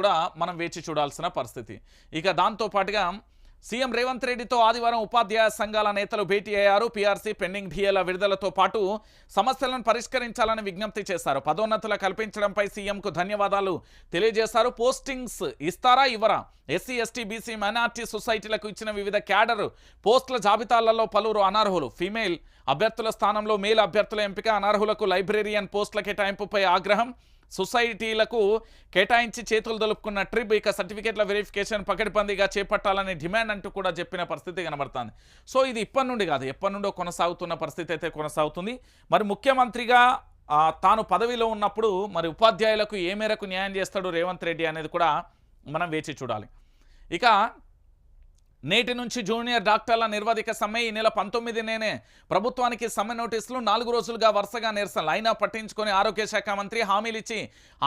కూడా మనం వేచి చూడాల్సిన పరిస్థితి. ఇక దాంతో పాటుగా సీఎం రేవంత్ రెడ్డితో ఆదివారం ఉపాధ్యాయ సంఘాల నేతలు భేటీ అయ్యారు. పీఆర్సీ పెండింగ్ డిఏల విడుదలతో పాటు సమస్యలను పరిష్కరించాలని విజ్ఞప్తి చేశారు. పదోన్నతుల కల్పించడంపై సీఎంకు ధన్యవాదాలు తెలియజేశారు. పోస్టింగ్స్ ఇస్తారా ఇవ్వరా? ఎస్సీ ఎస్టీ బీసీ మైనార్టీ సొసైటీలకు ఇచ్చిన వివిధ క్యాడర్ పోస్టుల జాబితాలలో పలువురు అనర్హులు. ఫీమేల్ అభ్యర్థుల స్థానంలో మేల్ అభ్యర్థుల ఎంపిక అనర్హులకు లైబ్రేరియన్ పోస్టుల కేటాయింపుపై ఆగ్రహం సొసైటీలకు కేటాయించి చేతులు దొలుపుకున్న ట్రిప్ ఇక సర్టిఫికేట్ల వెరిఫికేషన్ పకడిపందిగా చేపట్టాలని డిమాండ్ అంటూ కూడా చెప్పిన పరిస్థితి కనబడుతుంది. సో ఇది ఇప్పటి నుండి కాదు ఎప్పటి నుండో కొనసాగుతున్న పరిస్థితి అయితే కొనసాగుతుంది. మరి ముఖ్యమంత్రిగా తాను పదవిలో ఉన్నప్పుడు మరి ఉపాధ్యాయులకు ఏ మేరకు న్యాయం చేస్తాడు రేవంత్ రెడ్డి అనేది కూడా మనం వేచి చూడాలి. ఇక నేటి నుంచి జూనియర్ డాక్టర్ల నిర్వాధిక సమ్మె ఈ నెల పంతొమ్మిదినేనే. ప్రభుత్వానికి సమ్మె నోటీసులు నాలుగు రోజులుగా వరుసగా నిరసనలు అయినా పట్టించుకొని ఆరోగ్య శాఖ మంత్రి హామీలిచ్చి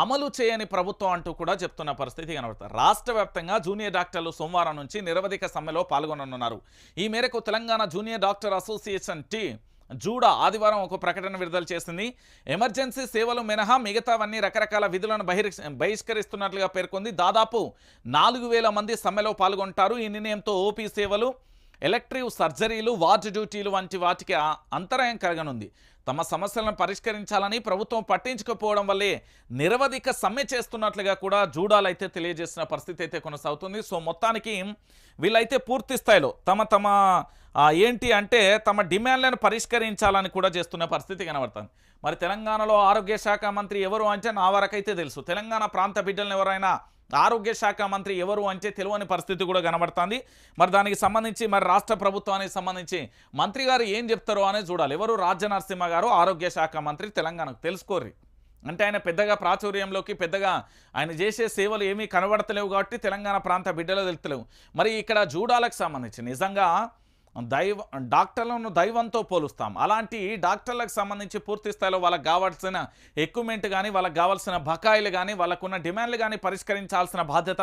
అమలు చేయని ప్రభుత్వం అంటూ కూడా చెప్తున్న పరిస్థితి కనబడుతుంది రాష్ట్ర వ్యాప్తంగా జూనియర్ డాక్టర్లు సోమవారం నుంచి నిరవధిక సమ్మెలో పాల్గొననున్నారు. ఈ మేరకు Telangana junior doctor association T JUDA ఆదివారం ఒక ప్రకటన విడుదల చేసింది. ఎమర్జెన్సీ సేవలు మినహా మిగతావన్నీ రకరకాల విధులను బహిష్కరిస్తున్నట్లుగా పేర్కొంది. దాదాపు నాలుగు వేల మంది సమ్మెలో పాల్గొంటారు. ఈ నిర్ణయంతో ఓపీ సేవలు ఎలక్ట్రివ్ సర్జరీలు వార్డు డ్యూటీలు వంటి వాటికి అంతరాయం కలగనుంది. తమ సమస్యలను పరిష్కరించాలని ప్రభుత్వం పట్టించుకోపోవడం వల్లే నిరవధిక సమ్మె చేస్తున్నట్లుగా కూడా జూడాలైతే తెలియజేసిన పరిస్థితి అయితే కొనసాగుతుంది. సో మొత్తానికి వీళ్ళైతే పూర్తి స్థాయిలో తమ తమ ఏంటి అంటే తమ డిమాండ్లను పరిష్కరించాలని కూడా చేస్తున్న పరిస్థితి కనబడుతుంది. మరి తెలంగాణలో ఆరోగ్య శాఖ మంత్రి ఎవరు అంటే నా వరకైతే తెలుసు. తెలంగాణ ప్రాంత బిడ్డలను ఎవరైనా ఆరోగ్య శాఖ మంత్రి ఎవరు అంటే తెలియని పరిస్థితి కూడా కనబడుతుంది. మరి దానికి సంబంధించి మరి రాష్ట్ర ప్రభుత్వానికి సంబంధించి మంత్రి గారు ఏం చెప్తారో అనేది చూడాలి. ఎవరు రాజ్య నరసింహ గారు ఆరోగ్య శాఖ మంత్రి తెలంగాణకు తెలుసుకోర్రి. అంటే ఆయన పెద్దగా ప్రాచుర్యంలోకి పెద్దగా ఆయన చేసే సేవలు ఏమీ కనబడతలేవు కాబట్టి తెలంగాణ ప్రాంత బిడ్డలు తెలుతలేవు మరి ఇక్కడ జూడాలకు సంబంధించి నిజంగా దైవ డాక్టర్లను దైవంతో పోలుస్తాం. అలాంటి డాక్టర్లకు సంబంధించి పూర్తి స్థాయిలో వాళ్ళకి కావాల్సిన ఎక్విప్మెంట్ కానీ వాళ్ళకి కావాల్సిన బకాయిలు కానీ వాళ్ళకున్న డిమాండ్లు కానీ పరిష్కరించాల్సిన బాధ్యత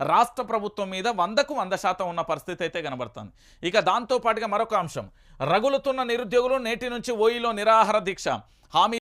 రాష్ట్ర ప్రభుత్వం మీద వందకు వంద శాతం ఉన్న పరిస్థితి అయితే కనబడుతుంది. ఇక దాంతోపాటుగా మరొక అంశం. రగులుతున్న నిరుద్యోగులు నేటి నుంచి ఓయిలో నిరాహార దీక్ష. హామీ